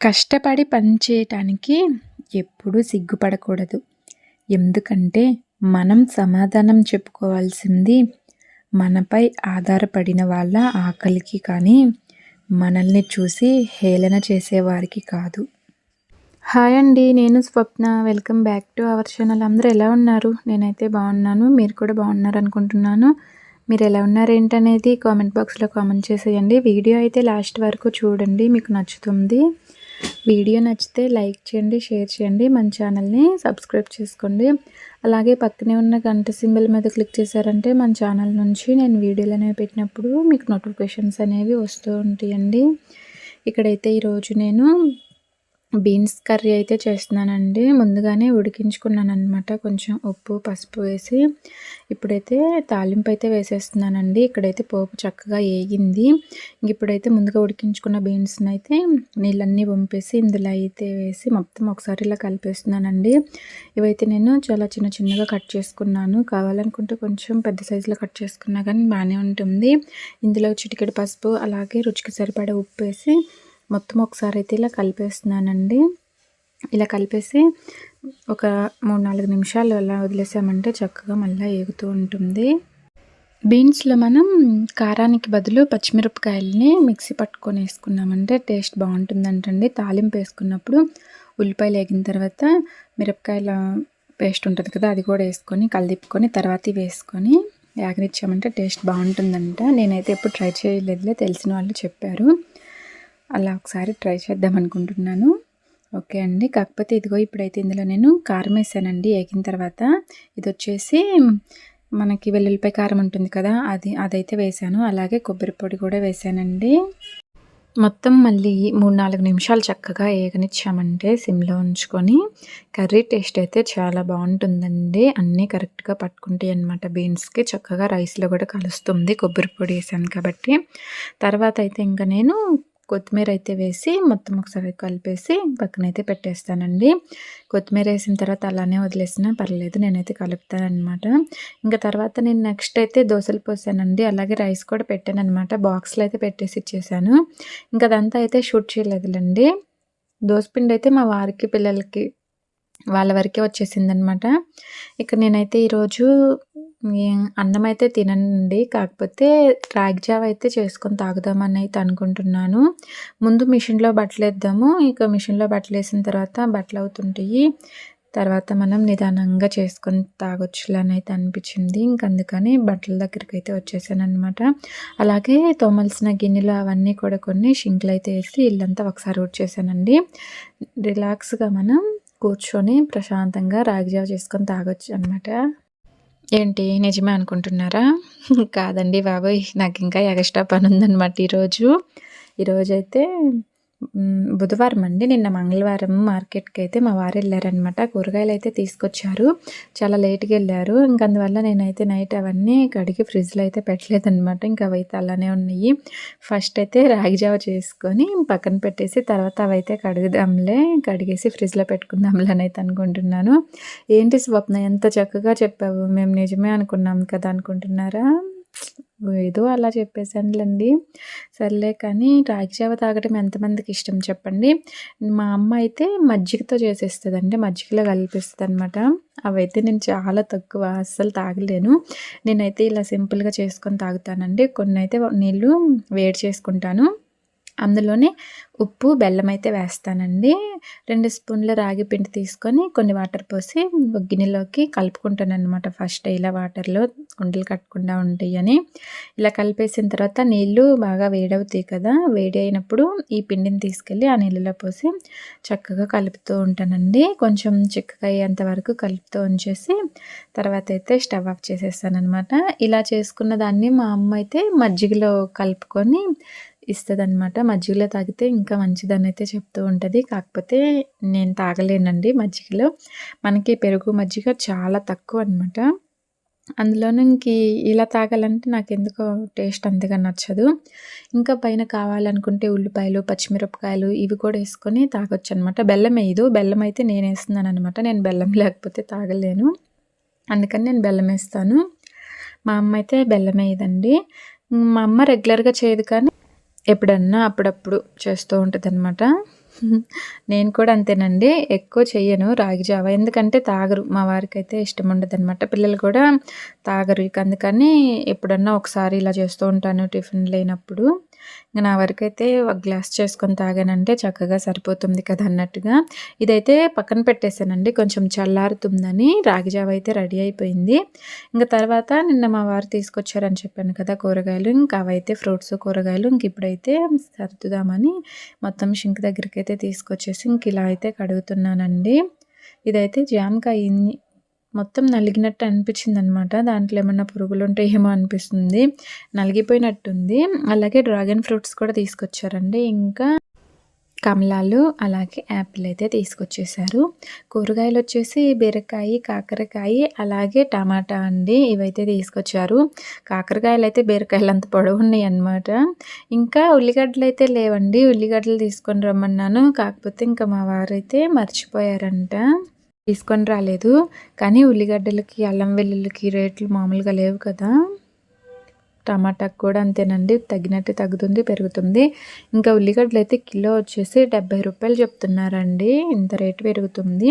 కష్టపడి పని చేయటానికి ఎప్పుడూ సిగ్గుపడకూడదు. ఎందుకంటే మనం సమాధానం చెప్పుకోవాల్సింది మనపై ఆధారపడిన వాళ్ళ ఆకలికి కానీ మనల్ని చూసి హేళన చేసేవారికి కాదు. హాయ్ అండి నేను Swapna. Welcome back to our channel. అందరూ ఎలా ఉన్నారు? నేనైతే బాగున్నాను. మీరు కూడా బాగున్నారు అనుకుంటున్నాను మీరు ఎలా ఉన్నారు ఏంటనేది కామెంట్ బాక్స్లో కామెంట్ చేసేయండి. వీడియో అయితే లాస్ట్ వరకు చూడండి మీకు నచ్చుతుంది. వీడియో నచ్చితే లైక్ చేయండి షేర్ చేయండి మన ఛానల్ని సబ్స్క్రైబ్ చేసుకోండి. అలాగే పక్కనే ఉన్న గంట సింబల్ మీద క్లిక్ చేశారంటే మన ఛానల్ నుంచి నేను వీడియోలు అనేవి పెట్టినప్పుడు మీకు నోటిఫికేషన్స్ అనేవి వస్తూ ఉంటాయండి. ఇక్కడైతే ఈరోజు నేను బీన్స్ కర్రీ అయితే చేస్తున్నానండి. ముందుగానే ఉడికించుకున్నాను అనమాట కొంచెం ఉప్పు పసుపు వేసి ఇప్పుడైతే తాలింపు అయితే వేసేస్తున్నానండి. ఇక్కడైతే పోపు చక్కగా వేగింది ఇప్పుడైతే ముందుగా ఉడికించుకున్న బీన్స్ని అయితే నీళ్ళన్నీ పంపేసి ఇందులో అయితే వేసి మొత్తం ఒకసారి ఇలా కలిపేస్తున్నానండి. ఇవైతే నేను చాలా చిన్న చిన్నగా కట్ చేసుకున్నాను. కావాలనుకుంటే కొంచెం పెద్ద సైజులో కట్ చేసుకున్నా కానీ బాగానే ఉంటుంది. ఇందులో చిటికెడు పసుపు అలాగే రుచికి సరిపడే ఉప్పు వేసి మొత్తం ఒకసారి అయితే ఇలా కలిపేస్తున్నానండి. ఇలా కలిపేసి ఒక మూడు నాలుగు నిమిషాలు అలా వదిలేసామంటే చక్కగా మళ్ళీ ఏగుతూ ఉంటుంది. బీన్స్లో మనం కారానికి బదులు పచ్చిమిరపకాయలని మిక్సీ పట్టుకొని వేసుకున్నామంటే టేస్ట్ బాగుంటుందంటండి. తాలింపు వేసుకున్నప్పుడు ఉల్లిపాయలు వేగిన తర్వాత మిరపకాయల పేస్ట్ ఉంటుంది కదా అది కూడా వేసుకొని కలిదిప్పుకొని తర్వాత వేసుకొని యాగనిచ్చామంటే టేస్ట్ బాగుంటుందంట. నేనైతే ఎప్పుడు ట్రై చేయలేదులే తెలిసిన వాళ్ళు చెప్పారు. అలా ఒకసారి ట్రై చేద్దాం అనుకుంటున్నాను. ఓకే అండి. కాకపోతే ఇదిగో ఇప్పుడైతే ఇందులో నేను కారం వేసానండి. వేగిన తర్వాత ఇది వచ్చేసి మనకి వెల్లుల్లిపాయ కారం ఉంటుంది కదా అది అదైతే వేసాను. అలాగే కొబ్బరి పొడి కూడా వేసానండి. మొత్తం మళ్ళీ మూడు నాలుగు నిమిషాలు చక్కగా ఏగనిచ్చామంటే సిమ్లో ఉంచుకొని కర్రీ టేస్ట్ అయితే చాలా బాగుంటుందండి. అన్నీ కరెక్ట్గా పట్టుకుంటాయి అనమాట బీన్స్కి చక్కగా రైస్లో కూడా కలుస్తుంది. కొబ్బరి పొడి వేసాను కాబట్టి. తర్వాత అయితే ఇంకా నేను కొత్తిమీర అయితే వేసి మొత్తం ఒకసారి కలిపేసి పక్కనైతే పెట్టేస్తానండి. కొత్తిమీర వేసిన తర్వాత అలానే వదిలేసినా పర్లేదు నేనైతే కలుపుతానమాట ఇంకా తర్వాత నేను నెక్స్ట్ అయితే దోశలు పోసానండి. అలాగే రైస్ కూడా పెట్టాను అనమాట బాక్స్లో అయితే పెట్టేసి ఇచ్చేసాను. ఇంకా అదంతా అయితే షూట్ చేయలేదులండి. దోశపిండి అయితే మా వారికి పిల్లలకి వాళ్ళ వరకే వచ్చేసిందనమాట ఇక నేనైతే ఈరోజు అన్నం అయితే తినండి కాకపోతే రాగి జావ అయితే చేసుకొని తాగుదామని అయితే అనుకుంటున్నాను. ముందు మిషన్లో బట్టలు వేద్దాము. ఇక మిషన్లో బట్టలు వేసిన తర్వాత బట్టలు అవుతుంటాయి. తర్వాత మనం నిదానంగా చేసుకొని తాగొచ్చులని అయితే అనిపించింది. ఇంక అందుకని బట్టల దగ్గరికి అయితే వచ్చేసాను అనమాట అలాగే తోమల్సిన గిన్నెలు అవన్నీ కూడా కొన్ని షింక్లు అయితే వేసి ఇల్లంతా ఒకసారి వచ్చేసానండి రిలాక్స్గా మనం కూర్చొని ప్రశాంతంగా రాగిజావ చేసుకొని తాగొచ్చు అనమాట ఏంటి? నిజమే అనుకుంటున్నారా? కాదండి బాబోయ్. నాకు ఇంకా ఎగస్ట్రా పని ఉందన్నమాట ఈరోజు. ఈరోజైతే బుధవారం అండి. నిన్న మంగళవారం మార్కెట్కి అయితే మా వారు వెళ్ళారనమాట కూరగాయలు అయితే తీసుకొచ్చారు. చాలా లేట్గా వెళ్ళారు. ఇంక అందువల్ల నేనైతే నైట్ అవన్నీ కడిగి ఫ్రిడ్జ్లో అయితే పెట్టలేదనమాట ఇంకా అవైతే అలానే ఉన్నాయి. ఫస్ట్ అయితే రాగి జావ చేసుకొని పక్కన పెట్టేసి తర్వాత అవైతే కడుగుదాంలే. కడిగేసి ఫ్రిడ్జ్లో పెట్టుకుందాంలే అని అయితే అనుకుంటున్నాను. ఏంటి స్వప్న? ఎంత చక్కగా చెప్పావు. మేము నిజమే అనుకున్నాం కదా అనుకుంటున్నారా? ఏదో అలా చెప్పేసానులేండి సర్లే కానీ రాగి జావ తాగడం ఎంతమందికి ఇష్టం చెప్పండి. మా అమ్మ అయితే మజ్జిగతో చేసేస్తుందండి మజ్జిగలో కలిపిస్తుంది అనమాట అవైతే నేను చాలా తక్కువ అస్సలు తాగలేను. నేనైతే ఇలా సింపుల్గా చేసుకొని తాగుతానండి. కొన్ని అయితే నీళ్ళు వేడి చేసుకుంటాను. అందులోనే ఉప్పు బెల్లం అయితే వేస్తానండి. రెండు స్పూన్ల రాగి పిండి తీసుకొని కొన్ని వాటర్ పోసి గిన్నెలోకి కలుపుకుంటాను అనమాట ఫస్ట్ ఇలా వాటర్లో ఉండలు కట్టకుండా ఉంటాయని. అని ఇలా కలిపేసిన తర్వాత నీళ్ళు బాగా వేడవుతాయి కదా వేడి అయినప్పుడు ఈ పిండిని తీసుకెళ్ళి ఆ నీళ్ళలో పోసి చక్కగా కలుపుతూ ఉంటానండి. కొంచెం చిక్కగా అయ్యేంత వరకు కలుపుతూ ఉంచేసి తర్వాత అయితే స్టవ్ ఆఫ్ చేసేస్తానమాట ఇలా చేసుకున్న దాన్ని మా అమ్మ అయితే మజ్జిగలో కలుపుకొని ఇస్తుంది అనమాట మజ్జిగలో తాగితే ఇంకా మంచిదని అయితే చెప్తూ ఉంటుంది. కాకపోతే నేను తాగలేనండి మజ్జిగలో. మనకి పెరుగు మజ్జిగ చాలా తక్కువ అనమాట అందులోనూ ఇంక ఇలా తాగాలంటే నాకు ఎందుకో టేస్ట్ అంతగా నచ్చదు. ఇంకా పైన కావాలనుకుంటే ఉల్లిపాయలు పచ్చిమిరపకాయలు ఇవి కూడా వేసుకొని తాగొచ్చు అనమాట బెల్లం వేయదు. బెల్లం అయితే నేను వేస్తున్నాను అనమాట నేను బెల్లం లేకపోతే తాగలేను. అందుకని నేను బెల్లం వేస్తాను. మా అమ్మ అయితే బెల్లం వేయదండి. మా అమ్మ రెగ్యులర్గా చేయదు కానీ ఎప్పుడన్నా అప్పుడప్పుడు చేస్తూ ఉంటుంది అనమాట నేను కూడా అంతేనండి. ఎక్కువ చెయ్యను రాగి జావ. ఎందుకంటే తాగరు. మా వారికైతే ఇష్టం ఉండదనమాట పిల్లలు కూడా తాగరు. ఇక అందుకని ఎప్పుడన్నా ఒకసారి ఇలా చేస్తూ ఉంటాను టిఫిన్ లేనప్పుడు. ఇంక నా వరకైతే ఒక గ్లాస్ చేసుకొని తాగానంటే చక్కగా సరిపోతుంది కదా అన్నట్టుగా. ఇదైతే పక్కన పెట్టేశానండి కొంచెం చల్లారుతుందని రాగి జావ అయితే రెడీ అయిపోయింది. ఇంకా తర్వాత నిన్న మా వారు తీసుకొచ్చారని చెప్పాను కదా కూరగాయలు. ఇంకా అవైతే ఫ్రూట్స్ కూరగాయలు ఇంక ఇప్పుడైతే సర్దుదామని మొత్తం షింక్ దగ్గరికి అయితే తీసుకొచ్చేసి ఇంక ఇలా అయితే కడుగుతున్నానండి. ఇదైతే జామకాయ మొత్తం నలిగినట్టు అనిపించింది అనమాట దాంట్లో ఏమన్నా పురుగులు ఉంటే ఏమో అనిపిస్తుంది. నలిగిపోయినట్టుంది. అలాగే డ్రాగన్ ఫ్రూట్స్ కూడా తీసుకొచ్చారండి. ఇంకా కమలాలు అలాగే యాపిల్ అయితే తీసుకొచ్చేసారు. కూరగాయలు వచ్చేసి బీరకాయ కాకరకాయ అలాగే టమాటా అండి ఇవైతే తీసుకొచ్చారు. కాకరకాయలు అయితే బీరకాయలు అంత పొడవు ఉన్నాయి అనమాట ఇంకా ఉల్లిగడ్డలు అయితే లేవండి. ఉల్లిగడ్డలు తీసుకొని రమ్మన్నాను. కాకపోతే ఇంకా మా వారైతే మర్చిపోయారంట. తీసుకొని రాలేదు. కానీ ఉల్లిగడ్డలకి అల్లం వెల్లుల్లికి రేట్లు మామూలుగా లేవు కదా. టమాటాకు కూడా అంతేనండి. తగ్గినట్టు తగ్గుతుంది పెరుగుతుంది. ఇంకా ఉల్లిగడ్డలు అయితే కిలో వచ్చేసి డెబ్బై రూపాయలు చెప్తున్నారండి. ఇంత రేటు పెరుగుతుంది.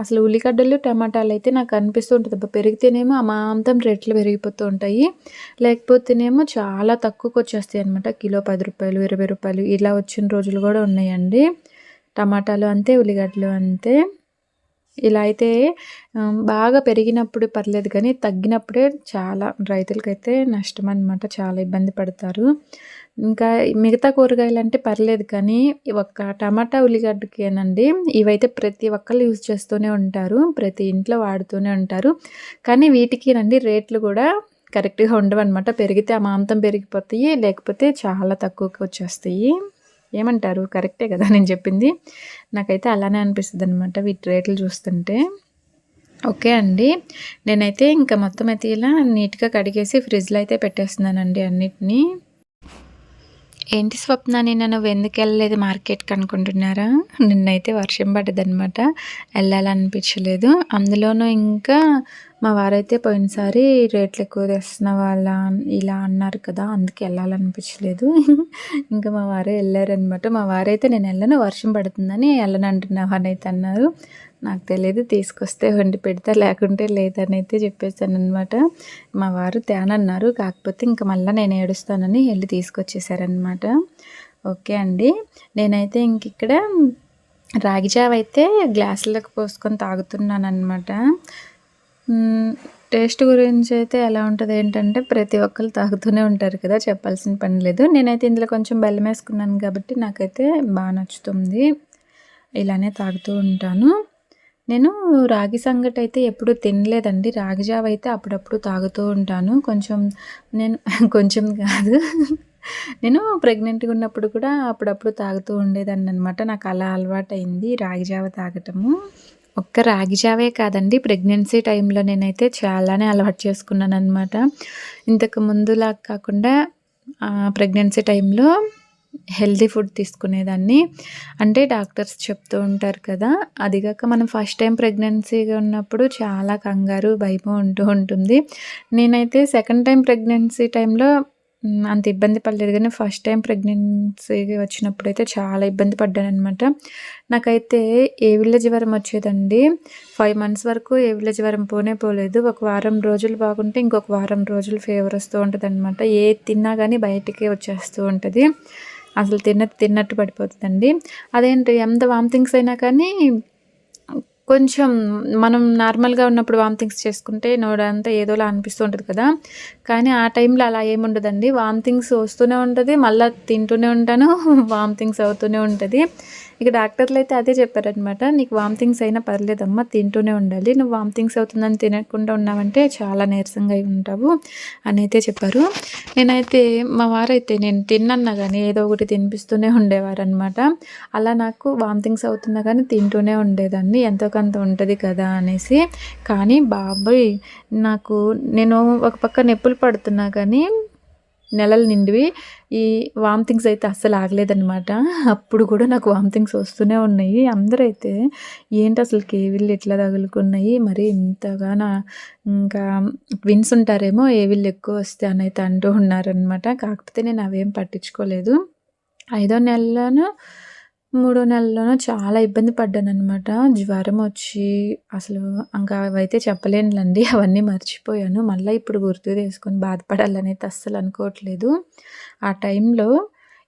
అసలు ఉల్లిగడ్డలు టమాటాలు అయితే నాకు అనిపిస్తూ ఉంటుంది. పెరిగితేనేమో అమాంతం రేట్లు పెరిగిపోతూ ఉంటాయి. లేకపోతేనేమో చాలా తక్కువకి వచ్చేస్తాయి అనమాట కిలో పది రూపాయలు ఇరవై రూపాయలు ఇలా వచ్చిన రోజులు కూడా ఉన్నాయండి. టమాటాలు అంతే ఉల్లిగడ్డలు అంతే. ఇలా అయితే బాగా పెరిగినప్పుడు పర్లేదు కానీ తగ్గినప్పుడే చాలా రైతులకైతే నష్టం అనమాట చాలా ఇబ్బంది పడతారు. ఇంకా మిగతా కూరగాయలు అంటే పర్లేదు కానీ ఒక్క టమాటా ఉల్లిగడ్డకేనండి ఇవైతే ప్రతి ఒక్కళ్ళు యూజ్ చేస్తూనే ఉంటారు. ప్రతి ఇంట్లో వాడుతూనే ఉంటారు. కానీ వీటికినండి రేట్లు కూడా కరెక్ట్గా ఉండవన్నమాట. పెరిగితే ఆ మాంతం పెరిగిపోతాయి లేకపోతే చాలా తక్కువకి వచ్చేస్తాయి. ఏమంటారు? కరెక్టే కదా నేను చెప్పింది. నాకైతే అలానే అనిపిస్తుంది అనమాట వీటి రేట్లు చూస్తుంటే. ఓకే అండి. నేనైతే ఇంకా మొత్తం అయితే ఇలా నీట్గా కడిగేసి ఫ్రిడ్జ్లో అయితే పెట్టేస్తున్నానండి అన్నిటినీ. ఏంటి స్వప్న నిన్న నువ్వు ఎందుకు వెళ్ళలేదు మార్కెట్కి అనుకుంటున్నారా? నిన్నైతే వర్షం పడ్డదనమాట వెళ్ళాలనిపించలేదు. అందులోనూ ఇంకా మా వారైతే పోయినసారి రేట్లు ఎక్కువ తెస్తున్న వాళ్ళ ఇలా అన్నారు కదా అందుకే వెళ్ళాలనిపించలేదు. ఇంకా మా వారే వెళ్ళారనమాట మా వారైతే నేను వెళ్ళను వర్షం పడుతుందని వెళ్ళను అంటున్నావు అని అయితే అన్నారు నాకు తెలియదు తీసుకొస్తే వండి పెడతా లేకుంటే లేదని అయితే చెప్పేశాను అనమాట మా వారు తేనన్నారు కాకపోతే ఇంకా మళ్ళీ నేను ఏడుస్తానని వెళ్ళి తీసుకొచ్చేసారనమాట ఓకే అండి. నేనైతే ఇంక ఇక్కడ రాగిజావ అయితే గ్లాసులకు పోసుకొని తాగుతున్నాను అనమాట టేస్ట్ గురించి అయితే ఎలా ఉంటుంది ఏంటంటే ప్రతి ఒక్కరు తాగుతూనే ఉంటారు కదా చెప్పాల్సిన పని లేదు. నేనైతే ఇందులో కొంచెం బెల్లం వేసుకున్నాను కాబట్టి నాకైతే బాగా నచ్చుతుంది. ఇలానే తాగుతూ ఉంటాను. నేను రాగి సంగటి అయితే ఎప్పుడు తినలేదండి. రాగి జావ అయితే అప్పుడప్పుడు తాగుతూ ఉంటాను. కొంచెం నేను కొంచెం కాదు. నేను ప్రెగ్నెంట్గా ఉన్నప్పుడు కూడా అప్పుడప్పుడు తాగుతూ ఉండేదాన్ని అనమాట నాకు అలా అలవాటైంది రాగి జావ తాగటము. ఒక్క రాగి జావే కాదండి ప్రెగ్నెన్సీ టైంలో నేనైతే చాలానే అలవాటు చేసుకున్నాను అనమాట ఇంతకు ముందులా కాకుండా ప్రెగ్నెన్సీ టైంలో హెల్తీ ఫుడ్ తీసుకునేదాన్ని. అంటే డాక్టర్స్ చెప్తూ ఉంటారు కదా అదిగాక మనం ఫస్ట్ టైం ప్రెగ్నెన్సీగా ఉన్నప్పుడు చాలా కంగారు భయం ఉంటూ ఉంటుంది. నేనైతే సెకండ్ టైం ప్రెగ్నెన్సీ టైంలో అంత ఇబ్బంది పడలేదు కానీ ఫస్ట్ టైం ప్రెగ్నెన్సీ వచ్చినప్పుడు అయితే చాలా ఇబ్బంది పడ్డాను అనమాట నాకైతే ఏ విల్ల జ్వరం వచ్చేదండి ఫైవ్ మంత్స్ వరకు ఏ విల్ల జ్వరం పోనే పోలేదు. ఒక వారం రోజులు బాగుంటే ఇంకొక వారం రోజులు ఫీవర్ వస్తూ ఉంటుంది అనమాట ఏ తిన్నా కానీ బయటికి వచ్చేస్తూ ఉంటుంది. అసలు తిన్న తిన్నట్టు పడిపోతుందండి. అదేంటి ఎంత వామిటింగ్స్ అయినా కానీ కొంచెం మనం నార్మల్గా ఉన్నప్పుడు వామిటింగ్స్ చేసుకుంటే నోడంతా ఏదోలా అనిపిస్తూ ఉంటుంది కదా. కానీ ఆ టైంలో అలా ఏముండదండి వామిటింగ్స్ వస్తూనే ఉంటుంది మళ్ళీ తింటూనే ఉంటాను వామిటింగ్స్ అవుతూనే ఉంటుంది. ఇక డాక్టర్లు అయితే అదే చెప్పారనమాట నీకు వామిటింగ్స్ అయినా పర్లేదమ్మా తింటూనే ఉండాలి. నువ్వు వామిటింగ్స్ అవుతుందని తినకుండా ఉన్నావంటే చాలా నీరసంగా అయి ఉంటావు అని అయితే చెప్పారు. నేనైతే మా వారైతే నేను తిన్నన్నా కానీ ఏదో ఒకటి తినిపిస్తూనే ఉండేవారు అనమాట అలా నాకు వామిటింగ్స్ అవుతున్నా కానీ తింటూనే ఉండేదాన్ని ఎంతో కొంత ఉంటుంది కదా అనేసి. కానీ బాబాయ్ నాకు నేను ఒక పక్క నొప్పులు పడుతున్నా కానీ నెలలు నిండివి. ఈ వామిటింగ్స్ అయితే అస్సలు ఆగలేదనమాట అప్పుడు కూడా నాకు వామిటింగ్స్ వస్తూనే ఉన్నాయి. అందరైతే ఏంటి అసలు కేవిళ్ళు ఎట్లా తగులుకున్నాయి? మరి ఇంతగానో ఇంకా ట్విన్స్ ఉంటారేమో ఏవిళ్ళు ఎక్కువ వస్తే అని అయితే అంటూ ఉన్నారనమాట కాకపోతే నేను అవేం పట్టించుకోలేదు. ఐదో నెలలోనూ మూడో నెలలోనూ చాలా ఇబ్బంది పడ్డాననమాట. జ్వరం వచ్చి అసలు ఇంకా అవైతే చెప్పలేనులండి అవన్నీ మర్చిపోయాను. మళ్ళీ ఇప్పుడు గుర్తు చేసుకొని బాధపడాలనైతే అస్సలు అనుకోవట్లేదు. ఆ టైంలో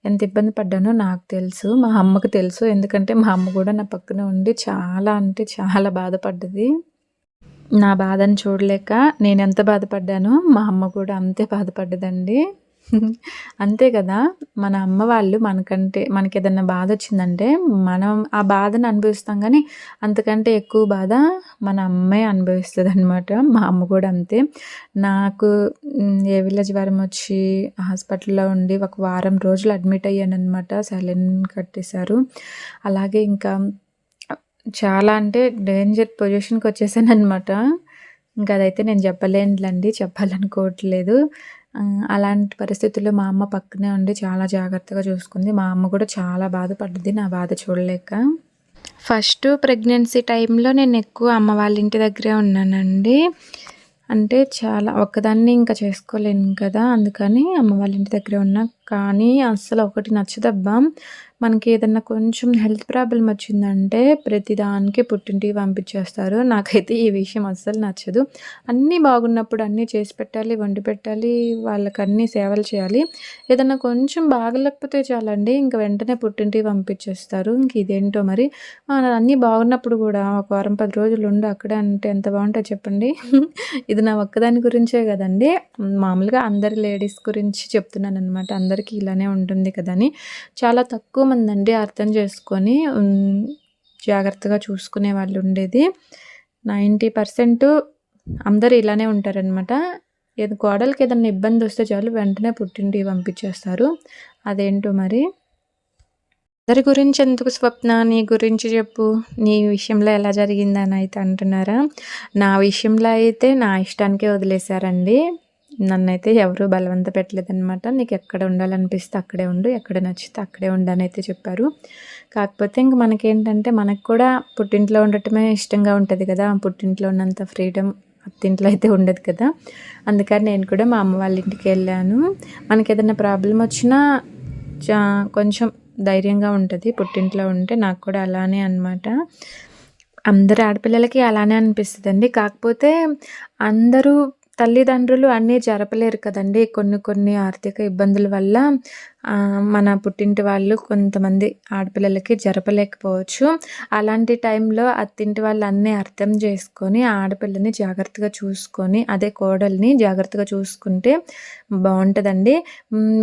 ఎంత ఇబ్బంది పడ్డానో నాకు తెలుసు. మా అమ్మకు తెలుసు. ఎందుకంటే మా అమ్మ కూడా నా పక్కన ఉండి చాలా అంటే చాలా బాధపడ్డది. నా బాధను చూడలేక నేను ఎంత బాధపడ్డానో మా అమ్మ కూడా అంతే బాధపడ్డదండి. అంతే కదా! మన అమ్మ వాళ్ళు మనకంటే మనకి ఏదైనా బాధ వచ్చిందంటే మనం ఆ బాధను అనుభవిస్తాం కానీ అంతకంటే ఎక్కువ బాధ మన అమ్మే అనుభవిస్తుంది అనమాట మా అమ్మ కూడా అంతే. నాకు ఏ విల్ల జ్వరం వచ్చి హాస్పిటల్‌లో ఉండి ఒక వారం రోజులు అడ్మిట్ అయ్యాను అనమాట సెలైన్ కట్టేశారు. అలాగే ఇంకా చాలా అంటే డేంజర్ పొజిషన్‌కి వచ్చేసాననమాట. ఇంకా అదైతే నేను చెప్పలేనులెండి. చెప్పాలనుకోవట్లేదు. అలాంటి పరిస్థితుల్లో మా అమ్మ పక్కనే ఉండి చాలా జాగ్రత్తగా చూసుకుంది. మా అమ్మ కూడా చాలా బాధపడ్డది నా బాధ చూడలేక. ఫస్ట్ ప్రెగ్నెన్సీ టైంలో నేను ఎక్కువ అమ్మ వాళ్ళ ఇంటి దగ్గరే ఉన్నానండి. అంటే చాలా ఒక్కదాన్ని ఇంకా చేసుకోలేను కదా! అందుకని అమ్మ వాళ్ళ ఇంటి దగ్గరే ఉన్నా. కానీ అస్సలు ఒకటి నచ్చదబ్బా! మనకి ఏదన్నా కొంచెం హెల్త్ ప్రాబ్లం వచ్చిందంటే ప్రతిదానికి పుట్టింటికి పంపించేస్తారు. నాకైతే ఈ విషయం అస్సలు నచ్చదు. అన్నీ బాగున్నప్పుడు అన్నీ చేసి పెట్టాలి, వండి పెట్టాలి, వాళ్ళకి అన్నీ సేవలు చేయాలి. ఏదన్నా కొంచెం బాగలేకపోతే చాలండి ఇంక వెంటనే పుట్టింటికి పంపించేస్తారు. ఇంక ఇదేంటో మరి అన్నీ బాగున్నప్పుడు కూడా ఒక వారం పది రోజులు ఉండు అక్కడే అంటే ఎంత బాగుంటుందో చెప్పండి. ఇది నా ఒక్కదాని గురించే కదండి మామూలుగా అందరి లేడీస్ గురించి చెప్తున్నాను అనమాట అందరి అందరికీ ఇలానే ఉంటుంది కదా అని. చాలా తక్కువ మంది అండి అర్థం చేసుకొని జాగ్రత్తగా చూసుకునే వాళ్ళు ఉండేది. నైంటీ పర్సెంట్ అందరూ ఇలానే ఉంటారనమాట. ఏదో గోడలకి ఏదన్నా ఇబ్బంది వస్తే చాలు వెంటనే పుట్టింటికి పంపించేస్తారు. అదేంటో మరి. అందరి గురించి ఎందుకు స్వప్న నీ గురించి చెప్పు నీ విషయంలో ఎలా జరిగిందని అయితే అంటున్నారా నా విషయంలో అయితే నా ఇష్టానికే వదిలేశారండి నన్నైతే ఎవరు బలవంత పెట్టలేదనమాట నీకు ఎక్కడ ఉండాలనిపిస్తే అక్కడే ఉండు ఎక్కడ నచ్చితే అక్కడే ఉండని అయితే చెప్పారు. కాకపోతే ఇంక మనకేంటంటే మనకు కూడా పుట్టింట్లో ఉండటమే ఇష్టంగా ఉంటుంది కదా. పుట్టింట్లో ఉన్నంత ఫ్రీడమ్ అత్తింట్లో అయితే ఉండదు కదా. అందుకని నేను కూడా మా అమ్మ వాళ్ళ ఇంటికి వెళ్ళాను. మనకి ఏదైనా ప్రాబ్లం వచ్చినా కొంచెం ధైర్యంగా ఉంటుంది పుట్టింట్లో ఉంటే నాకు కూడా అలానే అనమాట అందరు ఆడపిల్లలకి అలానే అనిపిస్తుందండి. కాకపోతే అందరూ తల్లిదండ్రులు అన్నీ జరపలేరు కదండి. కొన్ని కొన్ని ఆర్థిక ఇబ్బందుల వల్ల మన పుట్టింటి వాళ్ళు కొంతమంది ఆడపిల్లలకి జరపలేకపోవచ్చు. అలాంటి టైంలో అత్తింటి వాళ్ళు అన్నీ అర్థం చేసుకొని ఆడపిల్లని జాగ్రత్తగా చూసుకొని అదే కోడల్ని జాగ్రత్తగా చూసుకుంటే బాగుంటుందండి.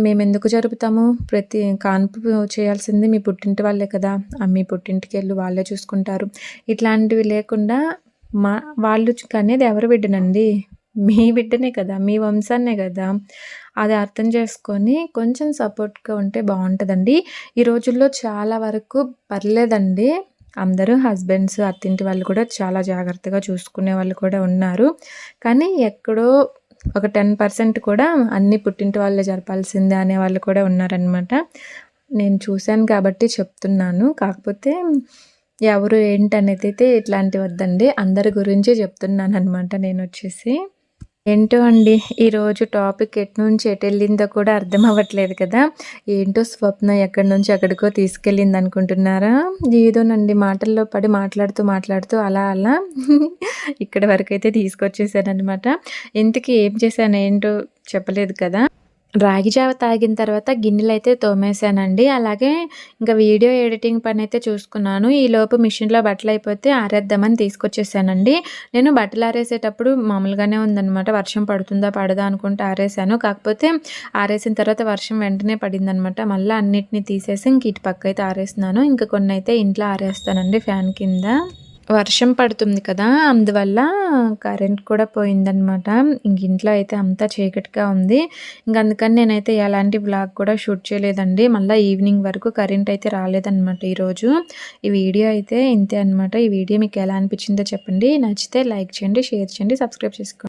మేము ఎందుకు జరుపుతాము? ప్రతి కాన్పు చేయాల్సింది మీ పుట్టింటి వాళ్ళే కదా. మీ పుట్టింటికి వెళ్ళి వాళ్ళే చూసుకుంటారు. ఇట్లాంటివి లేకుండా మా వాళ్ళు అనేది ఎవరు బిడ్డనండి? మీ బిడ్డనే కదా మీ వంశాన్నే కదా. అది అర్థం చేసుకొని కొంచెం సపోర్ట్గా ఉంటే బాగుంటుందండి. ఈ రోజుల్లో చాలా వరకు పర్లేదండి. అందరూ హస్బెండ్స్ అత్తింటి వాళ్ళు కూడా చాలా జాగ్రత్తగా చూసుకునే వాళ్ళు కూడా ఉన్నారు. కానీ ఎక్కడో ఒక టెన్ పర్సెంట్ కూడా అన్ని పుట్టింటి వాళ్ళే జరపాల్సిందే అనే వాళ్ళు కూడా ఉన్నారనమాట నేను చూశాను కాబట్టి చెప్తున్నాను. కాకపోతే ఎవరు ఏంటనేది అయితే ఇట్లాంటి వద్దండి అందరి గురించి చెప్తున్నాను అనమాట నేను వచ్చేసి. ఏంటో అండి ఈరోజు టాపిక్ ఎటు నుంచి ఎటు వెళ్ళిందో కూడా అర్థం అవ్వట్లేదు కదా. ఏంటో స్వప్న ఎక్కడి నుంచి ఎక్కడికో తీసుకెళ్ళింది అనుకుంటున్నారా? ఏదోనండి మాటల్లో పడి మాట్లాడుతూ మాట్లాడుతూ అలా అలా ఇక్కడ వరకు అయితే తీసుకొచ్చేసాను అనమాట ఇంతకీ ఏం చేశాను ఏంటో చెప్పలేదు కదా. రాగి జావ తాగిన తర్వాత గిన్నెలు అయితే తోమేశానండి. అలాగే ఇంకా వీడియో ఎడిటింగ్ పని అయితే చూసుకున్నాను ఈలోపు మిషన్లో బట్టలు అయిపోతే ఆరేద్దామని తీసుకొచ్చేసానండి. నేను బట్టలు ఆరేసేటప్పుడు మామూలుగానే ఉందనమాట వర్షం పడుతుందా పడదా అనుకుంటే ఆరేసాను కాకపోతే ఆరేసిన తర్వాత వర్షం వెంటనే పడిందనమాట మళ్ళీ అన్నిటిని తీసేసి ఇంక ఇటు పక్క అయితే ఆరేస్తున్నాను. ఇంకా కొన్ని అయితే ఇంట్లో ఆరేస్తానండి ఫ్యాన్ కింద. వర్షం పడుతుంది కదా అందువల్ల కరెంట్ కూడా పోయిందనమాట ఇంక ఇంట్లో అయితే అంతా చీకటిగా ఉంది. ఇంక అందుకని నేనైతే ఎలాంటి బ్లాగ్ కూడా షూట్ చేయలేదండి. మళ్ళీ ఈవినింగ్ వరకు కరెంట్ అయితే రాలేదనమాట ఈరోజు. ఈ వీడియో అయితే ఇంతే అనమాట ఈ వీడియో మీకు ఎలా అనిపించిందో చెప్పండి. నచ్చితే లైక్ చేయండి షేర్ చేయండి సబ్స్క్రైబ్ చేసుకోండి.